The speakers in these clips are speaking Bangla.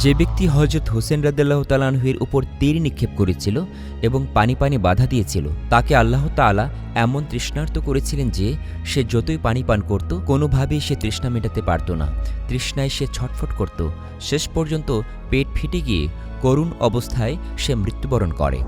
যে ব্যক্তি হজরত হোসেন রাদ্দাল্লাহ তালানহুয়ের উপর তীর নিক্ষেপ করেছিল এবং পানি পানি বাধা দিয়েছিল, তাকে আল্লাহ তাআলা এমন তৃষ্ণার্ত করেছিলেন যে সে যতই পানি পান করত, কোনোভাবেই সে তৃষ্ণা মেটাতে পারত না। তৃষ্ণায় সে ছটফট করত। শেষ পর্যন্ত পেট ফেটে গিয়ে করুণ অবস্থায় সে মৃত্যুবরণ করে।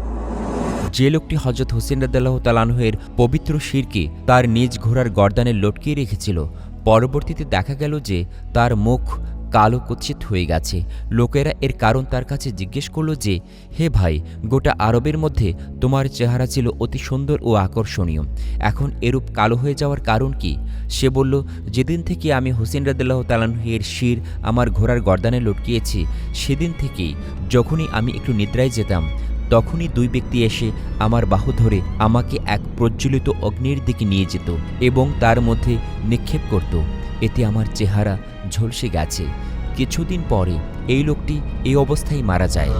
যে লোকটি হজরত হোসেন রাদ্দাল্লাহ তালানহের পবিত্র শিরকে তার নিজ ঘোড়ার গর্দানে লটকিয়ে রেখেছিল, পরবর্তীতে দেখা গেল যে তার মুখ কালো কুৎসিত হয়ে গেছে। লোকেরা এর কারণ তার কাছে জিজ্ঞেস করল যে, হে ভাই, গোটা আরবের মধ্যে তোমার চেহারা ছিল অতি সুন্দর ও আকর্ষণীয়। এখন এরূপ কালো হয়ে যাওয়ার কারণ কি? সে বলল, যেদিন থেকে আমি হোসেন রাদ্দাল্লাহ তালানহের শির আমার ঘোড়ার গর্দানে লটকিয়েছি, সেদিন থেকেই যখনই আমি একটু নিদ্রায় যেতাম, তখনই দুই ব্যক্তি এসে আমার বাহু ধরে আমাকে এক প্রজ্বলিত অগ্নির দিকে নিয়ে যেত এবং তার মধ্যে নিক্ষেপ করত। এতে আমার চেহারা ঝলসে গেছে। কিছুদিন পরে এই লোকটি এই অবস্থায় মারা যায়।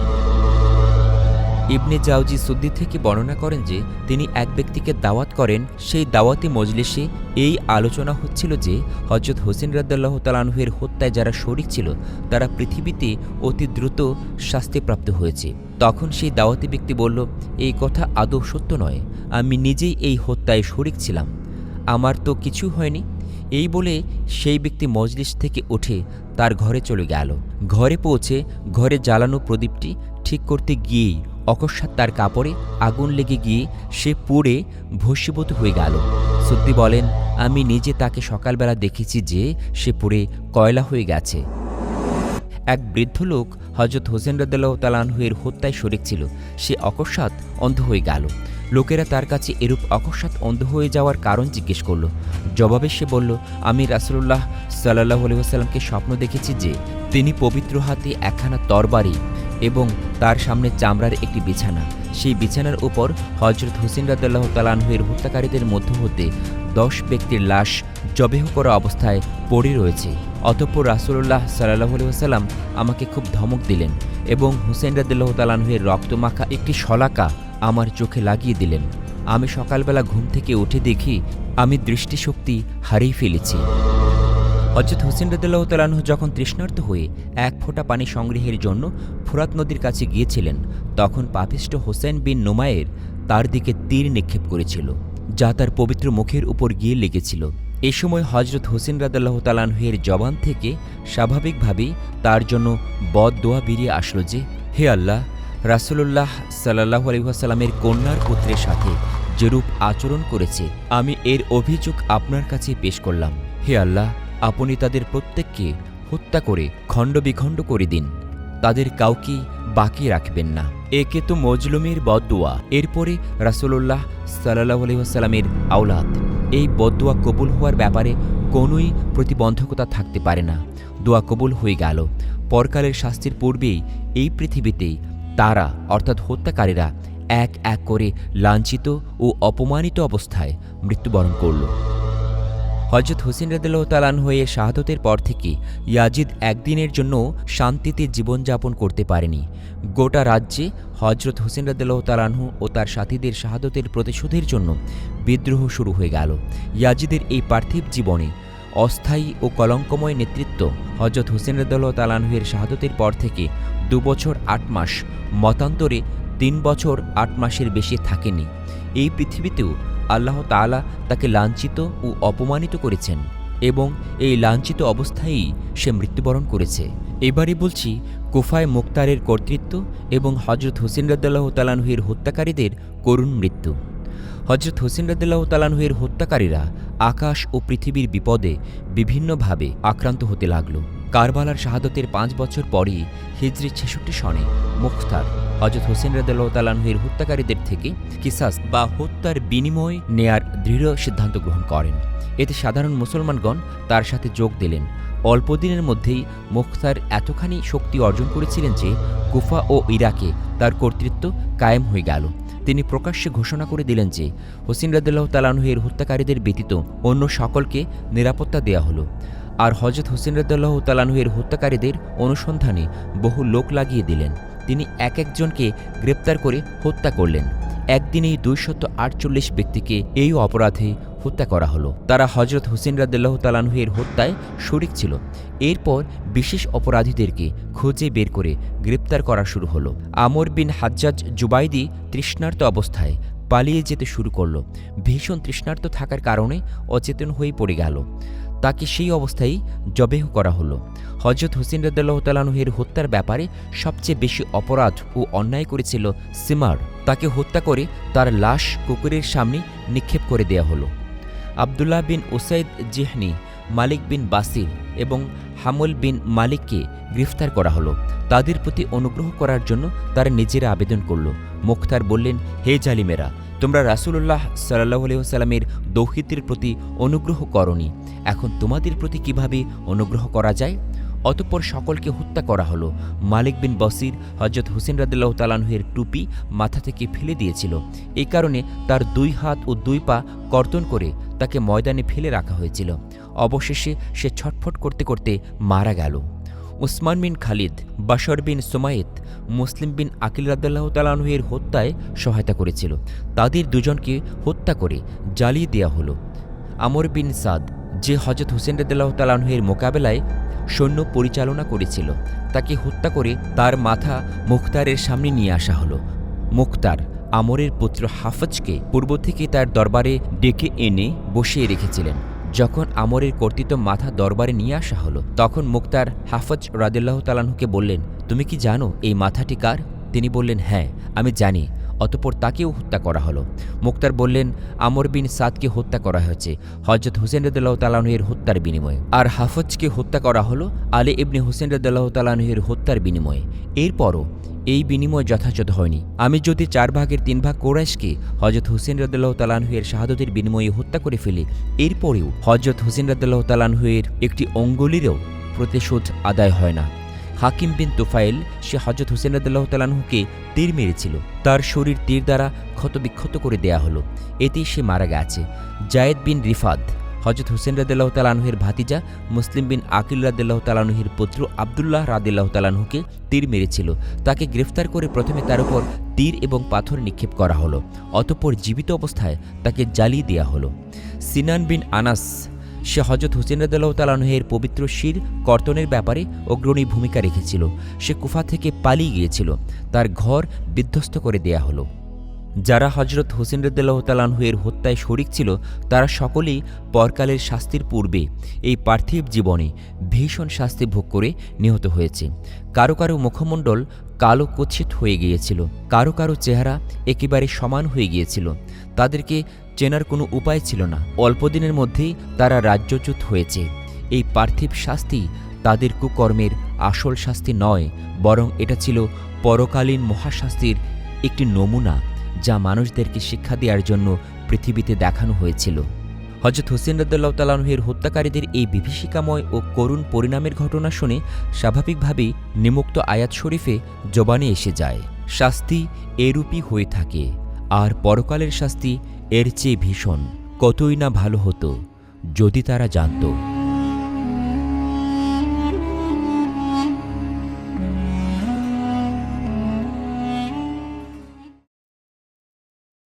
ইবনে জাউজি সুদ্দি থেকে বর্ণনা করেন যে, তিনি এক ব্যক্তিকে দাওয়াত করেন, সেই দাওয়াতি মজলিসে এই আলোচনা হচ্ছিল যে হজরত হোসেন রাদ্দাল্লাহ তালানহের হত্যায় যারা শরিক ছিল, তারা পৃথিবীতে অতি দ্রুত শাস্তিপ্রাপ্ত হয়েছে। তখন সেই দাওয়াতি ব্যক্তি বলল, এই কথা আদৌ সত্য নয়। আমি নিজেই এই হত্যায় শরিক ছিলাম। আমার তো কিছু হয়নি। এই বলে সেই ব্যক্তি মজলিস থেকে উঠে তার ঘরে চলে গেল। ঘরে পৌঁছে ঘরে জ্বালানো প্রদীপটি ঠিক করতে গিয়েই অকস্মাৎ তার কাপড়ে আগুন লেগে গিয়ে সে পুড়ে ভস্মীভূত হয়ে গেল। সত্যি বলেন, আমি নিজে তাকে সকালবেলা দেখেছি যে সে পুড়ে কয়লা হয়ে গেছে। এক বৃদ্ধ লোক হজরত হোসেন রদ্দাল্লাহ তালানহুয়ের হত্যায় শরিক ছিল। সে অকস্মাৎ অন্ধ হয়ে গেল। লোকেরা তার কাছে এরূপ অকস্মাৎ অন্ধ হয়ে যাওয়ার কারণ জিজ্ঞেস করল। জবাবে সে বলল, আমি রাসুল্লাহ সাল্লাহ আলহিহাসাল্লামকে স্বপ্ন দেখেছি যে তিনি পবিত্র হাতে একখানা তরবারি এবং তার সামনে চামড়ার একটি বিছানা। সেই বিছানার উপর হজরত হুসেন রাদ্দাল্লাহ তালানহুয়ের হত্যাকারীদের মধ্য হতে দশ ব্যক্তির লাশ জবেহ করা অবস্থায় পড়ে রয়েছে। অতঃপর রাসুল্লাহ সাল্লাহ আলহিহাসাল্লাম আমাকে খুব ধমক দিলেন এবং হুসেন রাদ্দাল্লাহ তালানহুয়ের রক্তমাখা একটি শলাকা আমার চোখে লাগিয়ে দিলেন। আমি সকালবেলা ঘুম থেকে উঠে দেখি আমি দৃষ্টিশক্তি হারিয়ে ফেলেছি। হজরত হোসেন রদুল্লাহ তালাহ যখন তৃষ্ণার্ত হয়ে এক ফোঁটা পানি সংগ্রহের জন্য ফুরাত নদীর কাছে গিয়েছিলেন, তখন পাপিষ্ট হোসেন বিন নোমায়ের তার দিকে তীর নিক্ষেপ করেছিল, যা তার পবিত্র মুখের উপর গিয়ে লেগেছিল। এ সময় হজরত হোসেন রাদাল্লাহ তালানহের জবান থেকে স্বাভাবিকভাবেই তার জন্য বদ দোয়া বেরিয়ে আসলো যে, হে আল্লাহ রাসুল্লাহ সাল্লাহ আলহিহাসাল্লামের কন্যার পুত্রের সাথে যেরূপ আচরণ করেছে, আমি এর অভিযোগ আপনার কাছে পেশ করলাম। হে আল্লাহ, আপনি তাদের প্রত্যেককে হত্যা করে খণ্ডবিখণ্ড করে দিন। তাদের কাউকে বাকি রাখবেন না। একে তো মজলুমের বদুয়া এরপরে রাসুল্লাহ সাল্লাহ আলহিহাসাল্লামের আওলাদ। এই বদুয়া কবুল হওয়ার ব্যাপারে কোনোই প্রতিবন্ধকতা থাকতে পারে না। দোয়া কবুল হয়ে গেল। পরকালের শাস্তির পূর্বেই এই পৃথিবীতেই তারা, অর্থাৎ হত্যাকারীরা, এক এক করে লাঞ্ছিত ও অপমানিত অবস্থায় মৃত্যুবরণ করল। হজরত হোসেন তালান হয়ে শাহাদতের পর থেকে ইয়াজিদ একদিনের জন্য শান্তিতে জীবনযাপন করতে পারেনি। গোটা রাজ্যে হজরত হোসেন তালানহু ও তার সাথীদের শাহাদতের প্রতিশোধের জন্য বিদ্রোহ শুরু হয়ে গেল। ইয়াজিদের এই পার্থিব জীবনে অস্থায়ী ও কলঙ্কময় নেতৃত্ব হজরত হোসেন রদুল্লাহ তালানহুয়ের শাহাদতের পর থেকে দুবছর আট মাস, মতান্তরে তিন বছর আট মাসের বেশি থাকেনি। এই পৃথিবীতেও আল্লাহ তাআলা তাকে লাঞ্ছিত ও অপমানিত করেছেন এবং এই লাঞ্ছিত অবস্থায়ই সে মৃত্যুবরণ করেছে। এবারে বলছি, কুফায় মুক্তারের কর্তৃত্ব এবং হজরত হোসেন রদ্দাল্লাহ তালানহুয়ের হত্যাকারীদের করুণ মৃত্যু। হজরত হোসেন রদ্দাল্লাহ তালানহুয়ের হত্যাকারীরা আকাশ ও পৃথিবীর বিপদে বিভিন্নভাবে আক্রান্ত হতে লাগল। কারবালার শাহাদতের পাঁচ বছর পরেই হিজরি ছেষট্টি সনে মুখতার হজরত হোসেন রদাল্লাহ তালানহের হত্যাকারীদের থেকে কিসাস বা হত্যার বিনিময় নেয়ার দৃঢ় সিদ্ধান্ত গ্রহণ করেন। এতে সাধারণ মুসলমানগণ তার সাথে যোগ দিলেন। অল্প দিনের মধ্যেই মুখতার এতখানি শক্তি অর্জন করেছিলেন যে কুফা ও ইরাকে তার কর্তৃত্ব কায়েম হয়ে গেল। তিনি প্রকাশ্যে ঘোষণা করে দিলেন যে হোসেন রদুল্লাহ তালানহের হত্যাকারীদের ব্যতীত অন্য সকলকে নিরাপত্তা দেয়া হলো। আর হজরত হোসেন রদুল্লাহ তালানহের হত্যাকারীদের অনুসন্ধানে বহু লোক লাগিয়ে দিলেন। তিনি এক একজনকে গ্রেপ্তার করে হত্যা করলেন। একদিনেই দুইশত আটচল্লিশ ব্যক্তিকে এই অপরাধে হত্যা করা হলো। তারা হজরত হুসেন রাদ্দাল্লাহ তালানহের হত্যায় শরিক ছিল। এরপর বিশেষ অপরাধীদেরকে খুঁজে বের করে গ্রেপ্তার করা শুরু হলো। আমর বিন হাজ্জাজ জুবাইদি তৃষ্ণার্ত অবস্থায় পালিয়ে যেতে শুরু করল। ভীষণ তৃষ্ণার্ত থাকার কারণে অচেতন হয়ে পড়ে গেল। তাকে সেই অবস্থায় জবেহ করা হলো। হজরত হুসেন রদ্দাল্লাহ তালানুহের হত্যার ব্যাপারে সবচেয়ে বেশি অপরাধ ও অন্যায় করেছিল সিমার। তাকে হত্যা করে তার লাশ কুকুরের সামনে নিক্ষেপ করে দেয়া হলো। আবদুল্লাহ বিন ওসাইদ জিহনি, মালিক বিন বাসির এবং হামুল বিন মালিককে গ্রেফতার করা হলো। তাদের প্রতি অনুগ্রহ করার জন্য তারা নিজেরা আবেদন করল। মুখতার বললেন, হে জালিমেরা, তোমরা রাসূলুল্লাহ সাল্লাহ আলহিহাস্লামের দৌহিতের প্রতি অনুগ্রহ করনি। এখন তোমাদের প্রতি কীভাবে অনুগ্রহ করা যায়? অতঃপর সকলকে হত্যা করা হলো। মালিক বিন বসির হজরত হুসেন রাদিল্লাহ তালানহের টুপি মাথা থেকে ফেলে দিয়েছিল। এই কারণে তার দুই হাত ও দুই পা কর্তন করে তাকে ময়দানে ফেলে রাখা হয়েছিল। অবশেষে সে ছটফট করতে করতে মারা গেল। উসমান বিন খালিদ, বাশর বিন সুমায়েত মুসলিম বিন আকিল রাদ্দাল্লাহ তালানহের হত্যায় সহায়তা করেছিল। তাদের দুজনকে হত্যা করে জ্বালিয়ে দেওয়া হলো। আমর বিন সাদ, যে হজরত হুসেন রদুল্লাহ তালাহের মোকাবেলায় সৈন্য পরিচালনা করেছিল। তাকে হত্যা করে তার মাথা মুখতারের সামনে নিয়ে আসা হলো। মুখতার আমরের পুত্র হাফজকে পূর্ব থেকে তার দরবারে ডেকে এনে বসিয়ে রেখেছিলেন। যখন আমরের কর্তৃত্ব মাথা দরবারে নিয়ে আসা হলো, তখন মুক্তার হাফজ রাদিল্লাহ তালাহুকে বললেন, তুমি কি জানো এই মাথাটি কার? তিনি বললেন হ্যাঁ আমি জানি। অতপর তাকেও হত্যা করা হলো। মুক্তার বললেন, আমর বিন সাদকে হত্যা করা হয়েছে। হজরত হুসেন রদুল্লাহ তালাহের হত্যার বিনিময়ে। আর হাফজকে হত্যা করা হলো আলী ইবনে হুসেন রদুল্লাহ তালাহের হত্যার বিনিময়ে। এরপরও এই বিনিময় যথাযথ হয়নি। আমি যদি চার ভাগের তিন ভাগ কোরাইশকে হজরত হুসেন রদুল্লাহ তালানহুয়ের শাহাদতের বিনিময়ে হত্যা করে ফেলি, এরপরেও হজরত হুসেন রদুল্লাহ তালানহুয়ের একটি অঙ্গুলিরও প্রতিশোধ আদায় হয় না। হাকিম বিন তুফাইল, সে হজরত হুসেন রদুল্লাহ তালানহুকে তীর মেরেছিল। তার শরীর তীর দ্বারা ক্ষতবিক্ষত করে দেয়া হলো। এতেই সে মারা গেছে। জায়েদ বিন রিফাদ হজরত হুসেন রাদিল্লাহ তালানহের ভাতিজা, মুসলিম বিন আকিল রাদিল্লাহ তালানহের পুত্র আবদুল্লাহ রাদিল্লাহ তালানহুকে তীর মেরেছিল। তাকে গ্রেফতার করে প্রথমে তার উপর তীর এবং পাথর নিক্ষেপ করা হলো। অতঃপর জীবিত অবস্থায় তাকে জ্বালিয়ে দেওয়া হলো। সিনান বিন আনাস সে হজরত হুসেন রাদিল্লাহ তালানহের পবিত্র শির কর্তনের ব্যাপারে অগ্রণী ভূমিকা রেখেছিল। সে কুফা থেকে পালিয়ে গিয়েছিল। তার ঘর বিধ্বস্ত করে দেয়া হলো। যারা হজরত হোসেন রদ্দাল্লাহ তালানহুয়ের হত্যায় শরিক ছিল, তারা সকলেই পরকালের শাস্তির পূর্বে এই পার্থিব জীবনে ভীষণ শাস্তি ভোগ করে নিহত হয়েছে। কারও কারও মুখমণ্ডল কালো কুৎসিত হয়ে গিয়েছিল। কারও কারও চেহারা একেবারে সমান হয়ে গিয়েছিল। তাদেরকে চেনার কোনো উপায় ছিল না। অল্পদিনের মধ্যেই তারা রাজ্যচ্যুত হয়েছে। এই পার্থিব শাস্তি তাদের কুকর্মের আসল শাস্তি নয়, বরং এটা ছিল পরকালীন মহাশাস্তির একটি নমুনা যা মানুষদেরকে শিক্ষা দেওয়ার জন্য পৃথিবীতে দেখানো হয়েছিল। হজরত হোসেন রদ্দাল্লাহ তালাহের হত্যাকারীদের এই বিভীষিকাময় ও করুণ পরিণামের ঘটনা শুনে স্বাভাবিকভাবেই নিমুক্ত আয়াত শরীফে জবানে এসে যায়। শাস্তি এরূপই হয়ে থাকে, আর পরকালের শাস্তি এর চেয়ে ভীষণ কতই না ভালো হতো যদি তারা জানত।